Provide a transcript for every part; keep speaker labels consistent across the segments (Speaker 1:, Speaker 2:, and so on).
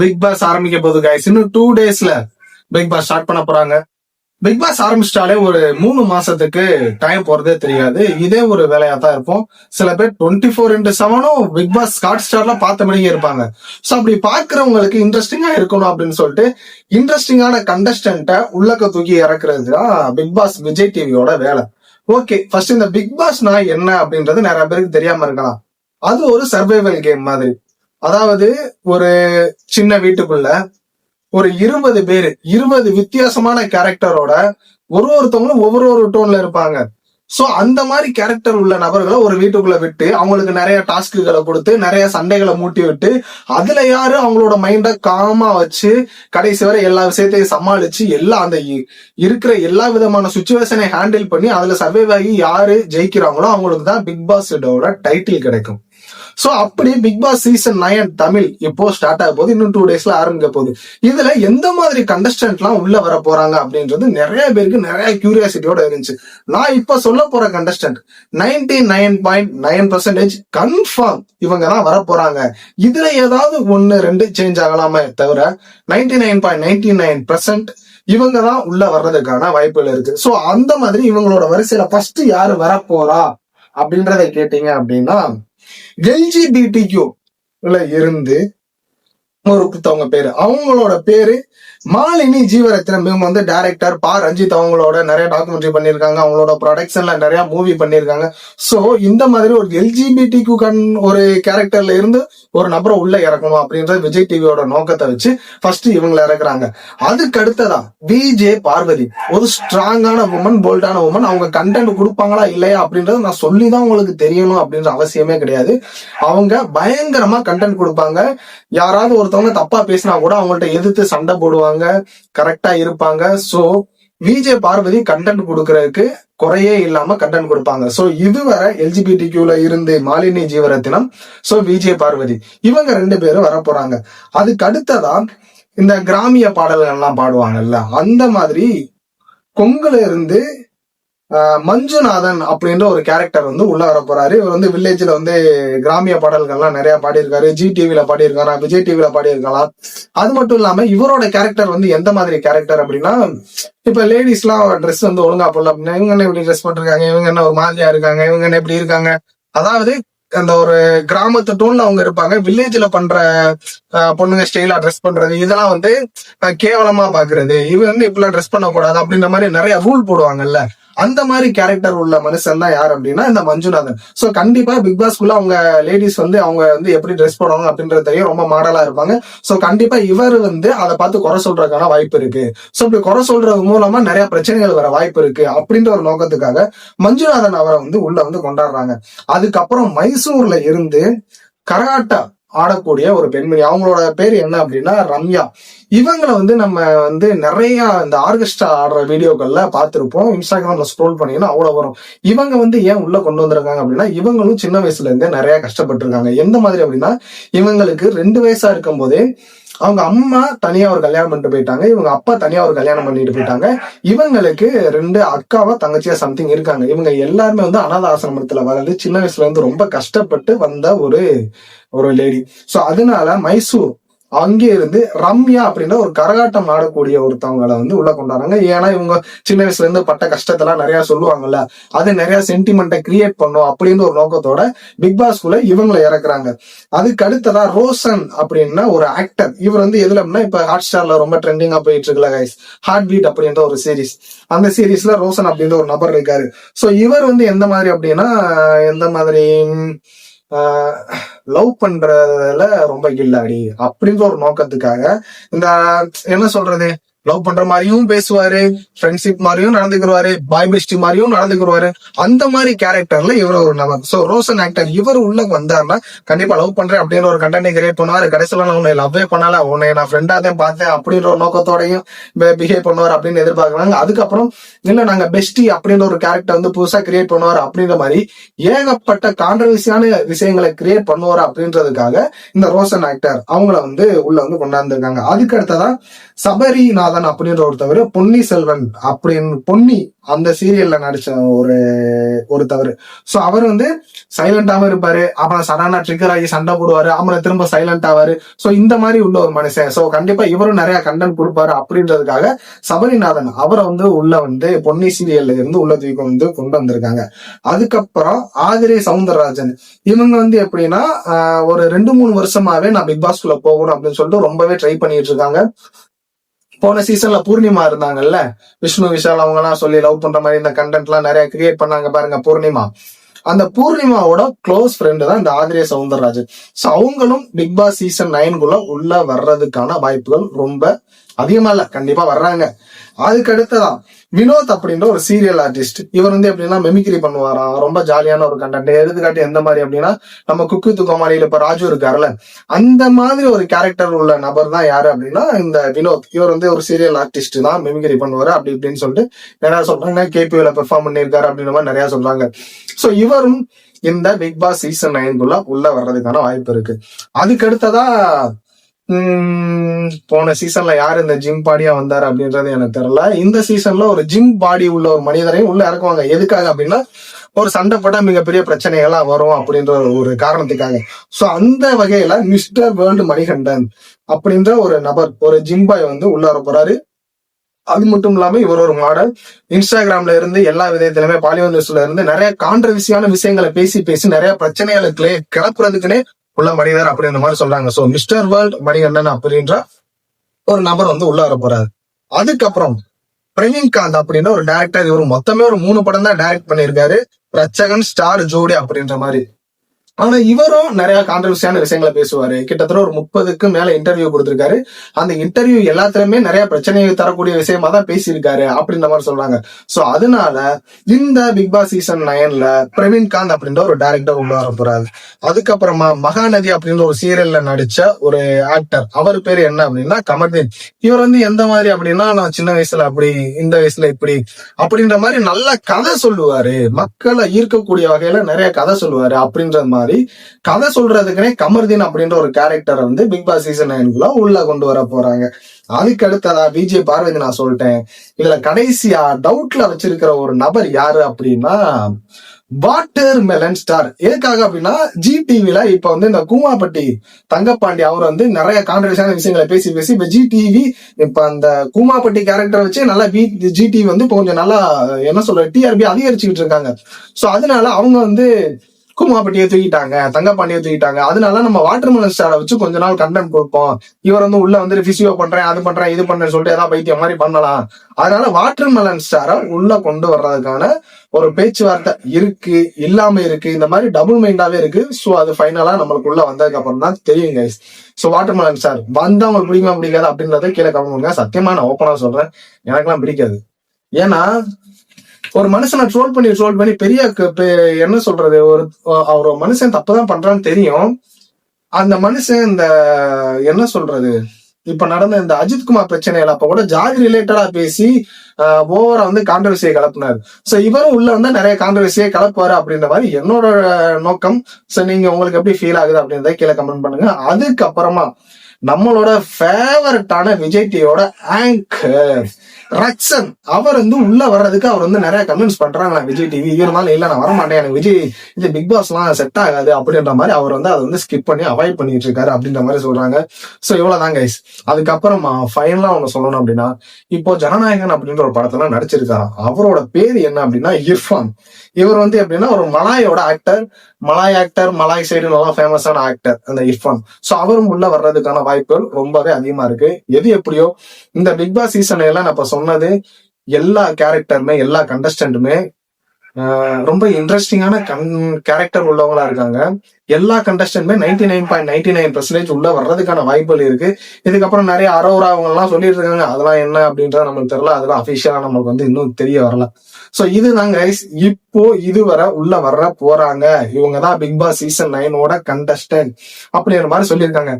Speaker 1: Big pass ஆரம்பிக்க போகுது guys இன்னும் டூ டேஸ்ல பிக் பாஸ் ஸ்டார்ட் பண்ண போறாங்க. பிக் பாஸ் ஆரம்பிச்சிட்டாலே ஒரு மூணு மாசத்துக்கு டைம் போறதே தெரியாது. இதே ஒரு வேலையா தான் இருக்கும். சில பேர் டுவெண்ட்டி ஃபோர் இன்ட்டு செவனும் பிக் பாஸ் ஹாட் ஸ்டார்ல பார்த்த மணிக்கு இருப்பாங்க. ஸோ அப்படி பாக்குறவங்களுக்கு இன்ட்ரெஸ்டிங்கா இருக்கணும் அப்படின்னு சொல்லிட்டு இன்ட்ரெஸ்டிங்கான கண்டஸ்டன்ட்டை உள்ளக்க தூக்கி இறக்குறது தான் பிக் பாஸ் விஜய் டிவியோட வேலை. ஓகே ஃபர்ஸ்ட் இந்த பிக் பாஸ்னா என்ன அப்படின்றது நிறைய பேருக்கு தெரியாம இருக்கலாம். அது ஒரு சர்வைவல் கேம் மாதிரி. அதாவது ஒரு சின்ன வீட்டுக்குள்ள ஒரு இருபது பேர் இருபது வித்தியாசமான கேரக்டரோட ஒரு ஒருத்தவங்களும் ஒவ்வொரு ஒரு டோன்ல இருப்பாங்க. ஸோ அந்த மாதிரி கேரக்டர் உள்ள நபர்களை ஒரு வீட்டுக்குள்ள விட்டு அவங்களுக்கு நிறைய டாஸ்க்குகளை கொடுத்து நிறைய சண்டைகளை மூட்டி விட்டு அதுல யாரு அவங்களோட மைண்டை காமா வச்சு கடைசி வரை எல்லா விஷயத்தையும் சமாளிச்சு எல்லா அந்த இ- இருக்கிற எல்லா விதமான சுச்சுவேஷனை ஹேண்டில் பண்ணி அதுல சர்வைவ் ஆகி யாரு ஜெயிக்கிறாங்களோ அவங்களுக்கு தான் பிக் பாஸோட டைட்டில் கிடைக்கும். சோ அப்படி Bigg Boss season nine Tamil இப்போ ஸ்டார்ட் ஆக போகுது. இன்னும் டூ டேஸ்ல ஆரம்பிக்க போகுது. இதுல எந்த மாதிரி கண்டஸ்டன்ட் எல்லாம் உள்ள வர போறாங்க அப்படின்றது நிறைய பேருக்கு நிறைய கியூரியாசிட்டியோட இருந்துச்சு. நான் இப்ப சொல்ல போற contestant ninety nine point nine percentage confirm இவங்க தான் வர போறாங்க. இதுல ஏதாவது ஒன்னு ரெண்டு சேஞ்ச் ஆகலாமே தவிர ninety nine point ninety nine இவங்க தான் உள்ள வர்றதுக்கான வாய்ப்புகள் இருக்கு. சோ அந்த மாதிரி இவங்களோட வரிசையில ஃபர்ஸ்ட் யாரு வரப்போறா அப்படின்றத கேட்டீங்க அப்படின்னா எல்ஜிபிடிக்யூ இருந்து ஒருத்தவங்க பேரு. அவங்களோட பேரு மாலினி ஜீவரத்னம் இவங்க வந்து டேரக்டர் பா ரஞ்சித் அவங்களோட நிறைய டாக்குமெண்ட்ரி பண்ணியிருக்காங்க. அவங்களோட ப்ரொடக்ஷன்ல நிறைய மூவி பண்ணியிருக்காங்க. சோ இந்த மாதிரி ஒரு எல்ஜிபிடிக்கு கண் ஒரு கேரக்டர்ல இருந்து ஒரு நபரை உள்ள இறக்கணும் அப்படின்றது விஜய் டிவியோட நோக்கத்தை வச்சு ஃபர்ஸ்ட் இவங்களை இறக்குறாங்க. அதுக்கு அடுத்ததா விஜே பார்வதி. ஒரு ஸ்ட்ராங்கான உமன் போல்டான உமன் அவங்க கண்டென்ட் கொடுப்பாங்களா இல்லையா அப்படின்றது நான் சொல்லி தான் உங்களுக்கு தெரியணும் அப்படின்ற அவசியமே கிடையாது. அவங்க பயங்கரமா கண்டென்ட் கொடுப்பாங்க. யாராவது ஒருத்தவங்க தப்பா பேசினா கூட அவங்கள்ட்ட எதிர்த்து சண்டை போடுவாங்க. கரெக்டா இருப்பாங்க. சோ விஜே பார்வதி கண்டென்ட் கொடுக்கறதுக்கு குறையே இல்லாம கண்டென்ட் கொடுப்பாங்க. சோ இதுவரை எல்ஜிபிடி கியூல இருந்து மாலினி ஜீவரத்தினம் சோ விஜே பார்வதி. இவங்க ரெண்டு பேரும் வர போறாங்க அதுக்கு அடுத்ததா இந்த கிராமிய பாடல்கள் எல்லாம் பாடுவாங்கல்ல அந்த மாதிரி கொங்குல இருந்து மஞ்சுநாதன் அப்படின்ற ஒரு கேரக்டர் வந்து உள்ள வர போறாரு. இவர் வந்து வில்லேஜ்ல வந்து கிராமிய பாடல்கள்லாம் நிறைய பாடியிருக்காரு. ஜி டிவில பாடியிருக்காரா விஜய் டிவில பாடியிருக்கலாம் அது மட்டும் இல்லாம இவரோட கேரக்டர் வந்து எந்த மாதிரி கேரக்டர் அப்படின்னா இப்ப லேடிஸ் எல்லாம் ட்ரெஸ் வந்து ஒழுங்கா போடல அப்படின்னா இவங்க என்ன இப்படி ட்ரெஸ் பண்ணிருக்காங்க இவங்க என்ன ஒரு மாதிரியா இருக்காங்க? இவங்க என்ன இப்படி இருக்காங்க? அதாவது அந்த ஒரு கிராமத்து டோன்ல அவங்க இருப்பாங்க. வில்லேஜ்ல பண்ற பொண்ணுங்க ஸ்டைலா ட்ரெஸ் பண்றது இதெல்லாம் வந்து கேவலமா பாக்குறது. இவங்க வந்து இப்படிலாம் ட்ரெஸ் பண்ணக்கூடாது அப்படின்ற மாதிரி நிறைய ரூல் போடுவாங்கல்ல. அந்த மாதிரி கேரக்டர் உள்ள மனுஷன் தான் யார் அப்படின்னா இந்த மஞ்சுநாதன். சோ கண்டிப்பா பிக் பாஸ்க்குள்ள அவங்க லேடிஸ் வந்து அவங்க வந்து எப்படி ட்ரெஸ் போடணும் அப்படின்றது தெரியும். ரொம்ப மாடலா இருப்பாங்க. சோ கண்டிப்பா இவர் வந்து அதை பார்த்து குறை சொல்றதுக்கான வாய்ப்பு இருக்கு. சோ இப்படி குறை சொல்றது மூலமா நிறைய பிரச்சனைகள் வர வாய்ப்பு இருக்கு அப்படின்ற ஒரு நோக்கத்துக்காக மஞ்சுநாதன் அவரை வந்து உள்ள வந்து கொண்டாடுறாங்க. அதுக்கப்புறம் மைசூர்ல இருந்து கரகாட்டா ஆடக்கூடிய ஒரு பெண்மணி. அவங்களோட பேர் என்ன அப்படின்னா ரம்யா. இவங்களை வந்து நம்ம வந்து நிறைய இந்த ஆர்கெஸ்ட்ரா ஆடுற வீடியோக்கள்ல பார்த்துருப்போம். இன்ஸ்டாகிராம்ல ஸ்க்ரோல் பண்ணீங்கன்னா அவ்வளவு வரும். இவங்க வந்து ஏன் உள்ள கொண்டு வந்திருக்காங்க அப்படின்னா இவங்களும் சின்ன வயசுல இருந்தே நிறைய கஷ்டப்பட்டிருக்காங்க. எந்த மாதிரி அப்படின்னா இவங்களுக்கு ரெண்டு வயசா இருக்கும் போதே அவங்க அம்மா தனியா ஒரு கல்யாணம் பண்ணிட்டு போயிட்டாங்க. இவங்க அப்பா தனியா ஒரு கல்யாணம் பண்ணிட்டு போயிட்டாங்க. இவங்களுக்கு ரெண்டு அக்காவா தங்கச்சியா சம்திங் இருக்காங்க. இவங்க எல்லாருமே வந்து அனாத ஆசிரமத்துல வளர்ந்து சின்ன வயசுல இருந்து ரொம்ப கஷ்டப்பட்டு வந்த ஒரு ஒரு லேடி சோ அதனால மைசூர் அங்கே இருந்து ரம்யா அப்படின்ற ஒரு கரகாட்டம் ஆடக்கூடிய ஒருத்தவங்களை வந்து உள்ள கொண்டாடுறாங்க. ஏன்னா இவங்க சின்ன வயசுல இருந்து பட்ட கஷ்டத்தெல்லாம் நிறைய சொல்லுவாங்கல்ல அது நிறைய சென்டிமெண்ட்டை கிரியேட் பண்ணும் அப்படின்னு ஒரு நோக்கத்தோட பிக் பாஸ்குள்ள இவங்களை இறக்குறாங்க. அதுக்கு அடுத்ததா ரோசன் அப்படின்னா ஒரு ஆக்டர் இவர் வந்து எதுல அப்படின்னா இப்ப ஹாட் ஸ்டார்ல ரொம்ப ட்ரெண்டிங்கா போயிட்டு இருக்குல்ல கைஸ் ஹார்ட் பீட் அப்படின்ற ஒரு சீரிஸ் அந்த சீரிஸ்ல ரோசன் அப்படின்ற ஒரு நபர் இருக்காரு. சோ இவர் வந்து எந்த மாதிரி அப்படின்னா எந்த மாதிரி லவ் பண்றதுல ரொம்ப கில்லாடி அப்படின்ற ஒரு நோக்கத்துக்காக இந்த என்ன சொல்றது? லவ் பண்ற மாதிரியும் பேசுவாரு ஃப்ரெண்ட்ஷிப் மாதிரியும் நடந்துக்குருவாரு பாய் பெஸ்டி மாதிரியும் நடந்துக்குருவாரு. அந்த மாதிரி கேரக்டர்ல இவர் ஒரு நபர் சோ ரோசன் ஆக்டர் இவர் உள்ள வந்தாருன்னா கண்டிப்பா லவ் பண்றேன் அப்படின்ற ஒரு கண்டனை கிரியேட் பண்ணுவாரு. கடைசியில நான் உன்னை லவ்வே பண்ணல உன்னை நான் ஃப்ரெண்டா தான் பார்த்தேன் அப்படின்ற ஒரு நோக்கத்தோடையும் பிஹேவ் பண்ணுவார் அப்படின்னு எதிர்பார்க்கறாங்க. அதுக்கப்புறம் இல்ல நாங்க பெஸ்டி அப்படின்ற ஒரு கேரக்டர் வந்து புதுசா கிரியேட் பண்ணுவார் அப்படின்ற மாதிரி ஏகப்பட்ட கான்ட்ரவர்சியான விஷயங்களை கிரியேட் பண்ணுவார் அப்படின்றதுக்காக இந்த ரோசன் ஆக்டர் அவங்கள வந்து உள்ள வந்து கொண்டாந்துருக்காங்க. அதுக்கு அடுத்ததான் சபரிநாதன் சபரிநாதன் அப்படின்ற ஒருத்தவர் பொன்னி செல்வன் அப்படின்னு பொன்னி அந்த சீரியல்ல நடிச்ச ஒரு ஒருத்தவர் சோ அவர் வந்து சைலண்டாவும் இருப்பாரு. அப்புறம் சடனா ட்ரிகர் ஆகி சண்டை போடுவாரு. அப்புறம் திரும்ப சைலண்ட் ஆவாரு. சோ இந்த மாதிரி உள்ள ஒரு மனுஷன். சோ கண்டிப்பா இவரும் நிறைய கண்டென்ட் கொடுப்பாரு அப்படின்றதுக்காக சபரிநாதன் அவரை வந்து உள்ள வந்து பொன்னி சீரியல்ல இருந்து உள்ள தூக்கி வந்து கொண்டு வந்திருக்காங்க. அதுக்கப்புறம் ஆதிரை சவுந்தரராஜன். இவங்க வந்து எப்படின்னா ஒரு ரெண்டு மூணு வருஷமாவே நான் பிக் பாஸ்குள்ள போகணும் அப்படின்னு சொல்லிட்டு ரொம்பவே ட்ரை பண்ணிட்டு இருக்காங்க. போன சீசன்ல பூர்ணிமா இருந்தாங்கல்ல? விஷ்ணு விஷால் அவங்க எல்லாம் சொல்லி லவ் பண்ற மாதிரி இந்த கண்டென்ட் எல்லாம் நிறைய கிரியேட் பண்ணாங்க பாருங்க பூர்ணிமா. அந்த பூர்ணிமாவோட க்ளோஸ் ஃப்ரெண்டு தான் இந்த ஆதிரிய சவுந்தரராஜன். சோ அவங்களும் பிக் பாஸ் சீசன் நைன்குள்ள உள்ள வர்றதுக்கான வாய்ப்புகள் ரொம்ப அதிகமா இல்ல கண்டிப்பா வர்றாங்க. அதுக்கு அடுத்ததான் வினோத் அப்படின்ற ஒரு சீரியல் ஆர்டிஸ்ட் இவர் வந்து எப்படின்னா மெமிக்ரி பண்ணுவாராம். ரொம்ப ஜாலியான ஒரு கண்டென்ட் எடுத்துக்காட்டு எந்த மாதிரி அப்படின்னா நம்ம குக்கு துக்கமாலியில இப்ப ராஜு இருக்காருல்ல அந்த மாதிரி ஒரு கேரக்டர் உள்ள நபர் தான் யாரு அப்படின்னா இந்த வினோத். இவர் வந்து ஒரு சீரியல் ஆர்டிஸ்ட் தான் மெமிக்ரி பண்ணுவாரு அப்படி இப்படின்னு சொல்லிட்டு நிறைய சொல்றாங்க. கேபிவில பெர்ஃபார்ம் பண்ணியிருக்காரு அப்படின்ற மாதிரி நிறைய சொல்றாங்க. சோ இவரும் இந்த பிக் பாஸ் சீசன் நைன்குள்ள உள்ள வர்றதுக்கான வாய்ப்பு இருக்கு. அதுக்கு அடுத்ததா போன சீசன்ல யாரு இந்த ஜிம் பாடியா வந்தார் அப்படின்றது எனக்கு தெரியல. இந்த சீசன்ல ஒரு ஜிம் பாடி உள்ள ஒரு மனிதரையும் உள்ள இறக்குவாங்க. எதுக்காக அப்படின்னா ஒரு சண்டை போட்டா மிகப்பெரிய பிரச்சனைகள்லாம் வரும் அப்படின்ற ஒரு காரணத்துக்காக. சோ அந்த வகையில மிஸ்டர் வேர்ல்டு மணிகண்டன் அப்படின்ற ஒரு நபர் ஒரு ஜிம் பாய் வந்து உள்ளார போறாரு. அது மட்டும் இல்லாம இவர் ஒரு மாடல் இன்ஸ்டாகிராம்ல இருந்து எல்லா விதத்திலுமே பாலிவுட் நியூஸ்ல இருந்து நிறைய கான்ட்ரவர்சியான விஷயங்களை பேசி பேசி நிறைய பிரச்சனைகளுக்கு கிளப்புறதுக்குன்னே உள்ள மனிதர் அப்படின்ற மாதிரி சொல்றாங்க. சோ மிஸ்டர் வேர்ல்ட் மணிகண்டன் அப்படின்ற ஒரு நபர் வந்து உள்ள வர போறாரு. அதுக்கப்புறம் பிரவீன்காந்த் அப்படின்ற ஒரு டேரக்டர் இவர் மொத்தமே ஒரு மூணு படம் தான் டைரக்ட் பண்ணியிருக்காரு. ரச்சகன் ஸ்டார் ஜோடி அப்படின்ற மாதிரி. ஆனா இவரும் நிறைய கான்ட்ரவர்சியான விஷயங்களை பேசுவாரு. கிட்டத்தட்ட ஒரு முப்பதுக்கு மேல இன்டர்வியூ கொடுத்திருக்காரு. அந்த இன்டர்வியூ எல்லாத்துலயுமே நிறைய பிரச்சனையை தரக்கூடிய விஷயமா தான் பேசியிருக்காரு அப்படின்ற மாதிரி சொல்றாங்க. சோ அதனால இந்த பிக் பாஸ் சீசன் நைன்ல பிரவீன்காந்த் அப்படின்ற ஒரு டைரக்டர் உள்ள வர போறாரு. அதுக்கப்புறமா மகாநதி அப்படின்ற ஒரு சீரியல்ல நடிச்ச ஒரு ஆக்டர் அவர் பேர் என்ன அப்படின்னா கமர்தீன் இவர் வந்து எந்த மாதிரி அப்படின்னா நான் சின்ன வயசுல அப்படி இந்த வயசுல இப்படி அப்படின்ற மாதிரி நல்ல கதை சொல்லுவாரு. மக்களை ஈர்க்கக்கூடிய வகையில நிறைய கதை சொல்லுவாரு அப்படின்ற மாதிரி கதை சொல்றதுக்குனே கமர்தீன் அப்படின்ற ஒரு கேரக்டரை வந்து பிக் பாஸ் சீசன் நைனுக்குள்ள உள்ள கொண்டு வர போறாங்க. அதுக்கு அடுத்ததா விஜய் பார்வதி நான் சொல்லிட்டேன். இதுல கடைசியா டவுட்ல வச்சிருக்கிற ஒரு நபர் யாரு அப்படின்னா வாட்டர் மெலன் ஸ்டார் எதுக்காக அப்படின்னா ஜி டிவில இப்ப வந்து இந்த கூமாப்பட்டி தங்கப்பாண்டி அவர் வந்து நிறைய கான்ட்ரவர்சியான விஷயங்களை பேசி பேசி இப்ப ஜி டிவி இப்ப அந்த கூமாப்பட்டி கேரக்டரை வச்சு நல்லா ஜி டிவி வந்து இப்போ கொஞ்சம் நல்லா என்ன சொல்ற டிஆர்பி அதிகரிச்சுக்கிட்டு இருக்காங்க. சோ அதனால அவங்க வந்து கூமாப்பட்டியை தூக்கிட்டாங்க தங்கப்பாண்டியை தூக்கிட்டாங்க. அதனால நம்ம வாட்டர் மெலன் ஸ்டாரை வச்சு கொஞ்ச நாள் கண்டென்ட் கொடுப்போம். இவர் வந்து உள்ள வந்து பிசியோ பண்றேன் அது பண்றேன் இது பண்றேன்னு சொல்லிட்டு ஏதாவது பைத்தியம் மாதிரி பண்ணலாம். அதனால வாட்டர் மெலன் ஸ்டாரை உள்ள கொண்டு வர்றதுக்கான ஒரு பேச்சுவார்த்தை இருக்கு இல்லாம இருக்கு. இந்த மாதிரி டபுள் மைண்டாவே இருக்கு. ஸோ அது ஃபைனலா நம்மளுக்குள்ள வந்ததுக்கு அப்புறம் தான் தெரியும் guys so watermelon star வந்தா உங்களுக்கு பிடிக்குமா பிடிக்காது அப்படின்றத கீழே கமெண்ட் பண்ணுங்க. சத்தியமா நான் ஓப்பனா சொல்றேன். எனக்கெல்லாம் பிடிக்காது. ஏன்னா ஒரு மனுஷனை ட்ரோல் பண்ணி ட்ரோல் பண்ணி பெரிய என்ன சொல்றது? ஒரு அவர் ஒரு மனுஷன் தப்புதான் பண்றான்னு தெரியும். அந்த மனுஷன் இந்த என்ன சொல்றது? இப்ப நடந்த இந்த அஜித்குமார் பிரச்சனையில அப்ப கூட ஜாதி ரிலேட்டடா பேசி ஓவரா வந்து கான்ட்ரவர்சியை கலப்புனாரு. சோ இவரும் உள்ள வந்து நிறைய கான்ட்ரவர்சியை கலப்புவாரு அப்படின்ற மாதிரி என்னோட நோக்கம். சோ நீங்க உங்களுக்கு எப்படி ஃபீல் ஆகுது அப்படின்றத கீழே கமெண்ட் பண்ணுங்க. அதுக்கப்புறமா நம்மளோட ஃபேவரட்டான விஜய் டிவியோட ஆங்கர் ரக்ஷன் அவர் வந்து உள்ள வர்றதுக்கு அவர் வந்து நிறைய கமெண்ட்ஸ் பண்றாங்க. விஜய் டிவி இருந்தாலும் இல்ல நான் வரமாட்டேன் எனக்கு விஜய் இது பிக் பாஸ் எல்லாம் செட் ஆகாது அப்படின்ற மாதிரி அவர் வந்து அதை வந்து ஸ்கிப் பண்ணி அவாய்ட் பண்ணிட்டு இருக்காரு அப்படின்ற மாதிரி சொல்றாங்க. சோ இவ்வளவுதான் கைஸ் அதுக்கப்புறம் ஃபைனலா ஒண்ணு சொல்லணும் அப்படின்னா இப்போ ஜனநாயகன் அப்படின்ற ஒரு படத்துல நடிச்சிருக்காரு அவரோட பேர் என்ன அப்படின்னா இர்ஃபான். இவர் வந்து எப்படின்னா ஒரு மலாயோட actor Malay actor Malay side நல்லா ஃபேமஸான ஆக்டர் அந்த இர்ஃபான். சோ அவரும் உள்ள வர்றதுக்கான வாய்ப்புகள் ரொம்பவே அதிகமா இருக்கு. எது எப்படியோ இந்த பிக் பாஸ் சீசன் எல்லாம் நான் இப்ப சொன்னது எல்லா கேரக்டருமே எல்லா கண்டஸ்டன்ட்டுமே ரொம்ப இன்ட்ரெஸ்டிங்கான கன் கேரக்டர் உள்ளவங்களா இருக்காங்க. எல்லா கண்டஸ்டன்ட்மே ninety nine point ninety nine percentage உள்ள வர்றதுக்கான வாய்ப்புகள் இருக்கு. இதுக்கப்புறம் நிறைய அரோரா அவங்க எல்லாம் சொல்லிட்டு இருக்காங்க. அதெல்லாம் என்ன அப்படின்றது நமக்கு தெரியல. அதெல்லாம் அபிஷியலா நமக்கு வந்து இன்னும் தெரிய வரல. சோ இதுதான் கைஸ் இப்போ இதுவரை உள்ள வர்ற போறாங்க. இவங்க தான் பிக் பாஸ் சீசன் நைனோட கண்டஸ்டன்ட் அப்படிங்கிற மாதிரி சொல்லியிருக்காங்க.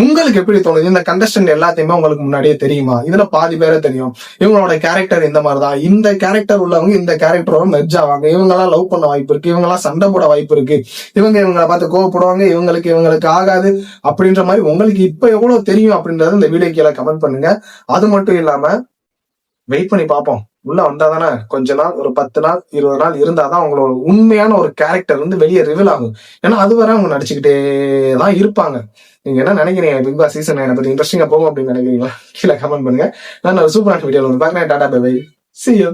Speaker 1: உங்களுக்கு எப்படி தோணுது? இந்த கண்டஸ்டன்ட் எல்லாத்தையுமே உங்களுக்கு முன்னாடியே தெரியுமா? இதுல பாதி பேரே தெரியும். இவங்களோட கேரக்டர் இந்த மாதிரி தான் இந்த கேரக்டர் உள்ளவங்க இந்த கேரக்டரோட மெர்ஜ் ஆவாங்க. இவங்க எல்லாம் லவ் பண்ண வாய்ப்பு இருக்கு. இவங்க எல்லாம் சண்டை போட வாய்ப்பு இருக்கு. இவங்க இவங்களை பார்த்து கோவப்படுவாங்க இவங்களுக்கு இவங்களுக்கு ஆகாது அப்படின்ற மாதிரி உங்களுக்கு இப்ப எவ்வளவு தெரியும் அப்படின்றத இந்த வீடியோ கீழே கமெண்ட் பண்ணுங்க. அது மட்டும் இல்லாம வெயிட் பண்ணி பார்ப்போம். உள்ள வந்தாதானே கொஞ்ச நாள் ஒரு பத்து நாள் இருபது நாள் இருந்தாதான் அவங்களோட உண்மையான ஒரு கேரக்டர் வந்து வெளியே ரிவீல் ஆகும். ஏன்னா அது வரை அவங்க நடிச்சுக்கிட்டே தான் இருப்பாங்க. நீங்க என்ன நினைக்கிறீங்க? பிக் பாஸ் சீசன் என்ன பத்தி இன்ட்ரெஸ்டிங்கா போகும் அப்படின்னு நினைக்கிறீங்களா? கீழே கமெண்ட் பண்ணுங்க. நான் ஒரு சூப்பரான வீடியோ பார்க்குறேன். Tata bye C you